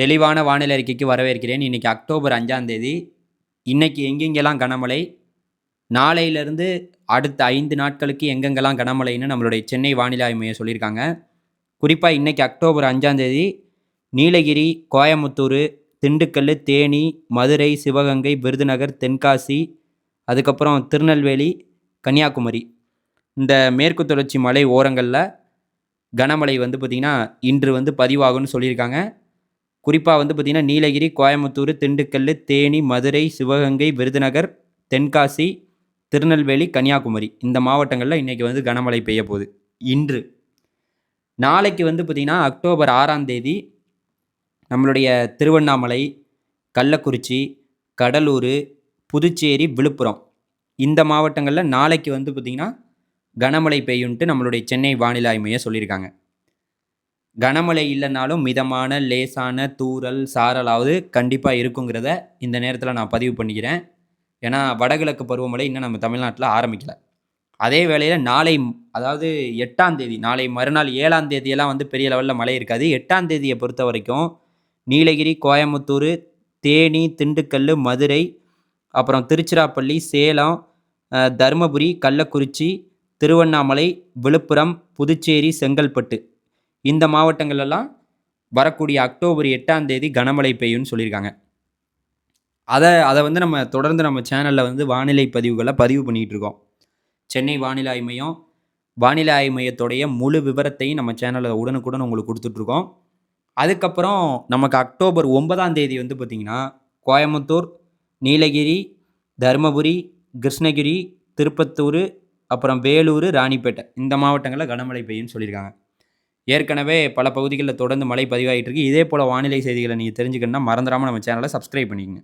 தெளிவான வானிலை அறிக்கைக்கு வரவேற்கிறேன். இன்றைக்கி அக்டோபர் அஞ்சாம் தேதி. இன்றைக்கி எங்கெங்கெல்லாம் கனமழை? நாளையிலேருந்து அடுத்த ஐந்து நாட்களுக்கு எங்கெங்கெல்லாம் கனமழைன்னு நம்மளுடைய சென்னை வானிலை ஆய்வு மையம் சொல்லியிருக்காங்க. குறிப்பாக இன்றைக்கி அக்டோபர் அஞ்சாம் தேதி நீலகிரி கோயமுத்தூர் திண்டுக்கல் தேனி மதுரை சிவகங்கை விருதுநகர் தென்காசி அதுக்கப்புறம் திருநெல்வேலி கன்னியாகுமரி. இந்த மேற்கு தொடர்ச்சி மலை ஓரங்களில் கனமழை வந்து பார்த்திங்கன்னா இன்று வந்து பதிவாகும்னு சொல்லியிருக்காங்க. குறிப்பாக வந்து பார்த்திங்கன்னா நீலகிரி கோயம்புத்தூர் திண்டுக்கல் தேனி மதுரை சிவகங்கை விருதுநகர் தென்காசி திருநெல்வேலி கன்னியாகுமரி இந்த மாவட்டங்களில் இன்றைக்கி வந்து கனமழை பெய்ய போகுது. இன்று. நாளைக்கு வந்து பார்த்திங்கன்னா அக்டோபர் ஆறாம் தேதி நம்மளுடைய திருவண்ணாமலை கள்ளக்குறிச்சி கடலூர் புதுச்சேரி விழுப்புரம் இந்த மாவட்டங்களில் நாளைக்கு வந்து பார்த்திங்கன்னா கனமழை பெய்யுன்ட்டு நம்மளுடைய சென்னை வானிலை ஆய்மையை சொல்லியிருக்காங்க. கனமழை இல்லைனாலும் மிதமான லேசான தூறல் சாரலாவது கண்டிப்பாக இருக்குங்கிறத இந்த நேரத்தில் நான் பதிவு பண்ணிக்கிறேன். ஏன்னா வடகிழக்கு பருவமழை இன்னும் நம்ம தமிழ்நாட்டில் ஆரம்பிக்கல. அதே வேளையில் நாளை அதாவது எட்டாம் தேதி நாளை மறுநாள் ஏழாம் தேதியெல்லாம் வந்து பெரிய லெவலில் மழை இருக்காது. எட்டாம் தேதியை பொறுத்த வரைக்கும் நீலகிரி கோயம்புத்தூர் தேனி திண்டுக்கல் மதுரை அப்புறம் திருச்சிராப்பள்ளி சேலம் தருமபுரி கள்ளக்குறிச்சி திருவண்ணாமலை விழுப்புரம் புதுச்சேரி செங்கல்பட்டு. இந்த மாவட்டங்களெல்லாம் வரக்கூடிய அக்டோபர் எட்டாம் தேதி கனமழை பெய்யும்னு சொல்லியிருக்காங்க. அதை அதை வந்து நம்ம தொடர்ந்து நம்ம சேனலில் வந்து வானிலை பதிவுகளை பதிவு பண்ணிகிட்டு இருக்கோம். சென்னை வானிலை ஆய்வு மையம் வானிலை ஆய்வு மையத்துடைய முழு விவரத்தையும் நம்ம சேனலில் உடனுக்குடன் உங்களுக்கு கொடுத்துட்ருக்கோம் அதுக்கப்புறம் நமக்கு அக்டோபர் ஒன்பதாம் தேதி வந்து பார்த்திங்கன்னா கோயம்புத்தூர் நீலகிரி தருமபுரி கிருஷ்ணகிரி திருப்பத்தூர் அப்புறம் வேலூர் ராணிப்பேட்டை இந்த மாவட்டங்களில் கனமழை பெய்யும்னு சொல்லியிருக்காங்க. ஏற்கனவே பல பகுதிகளில் தொடர்ந்து மழை பதிவாகிட்டு இருக்கு இதே போல் வானிலை செய்திகளை நீங்கள் தெரிஞ்சுக்கணுன்னா மறந்துடாமல் நம்ம சேனலை சப்ஸ்கிரைப் பண்ணிக்கங்க.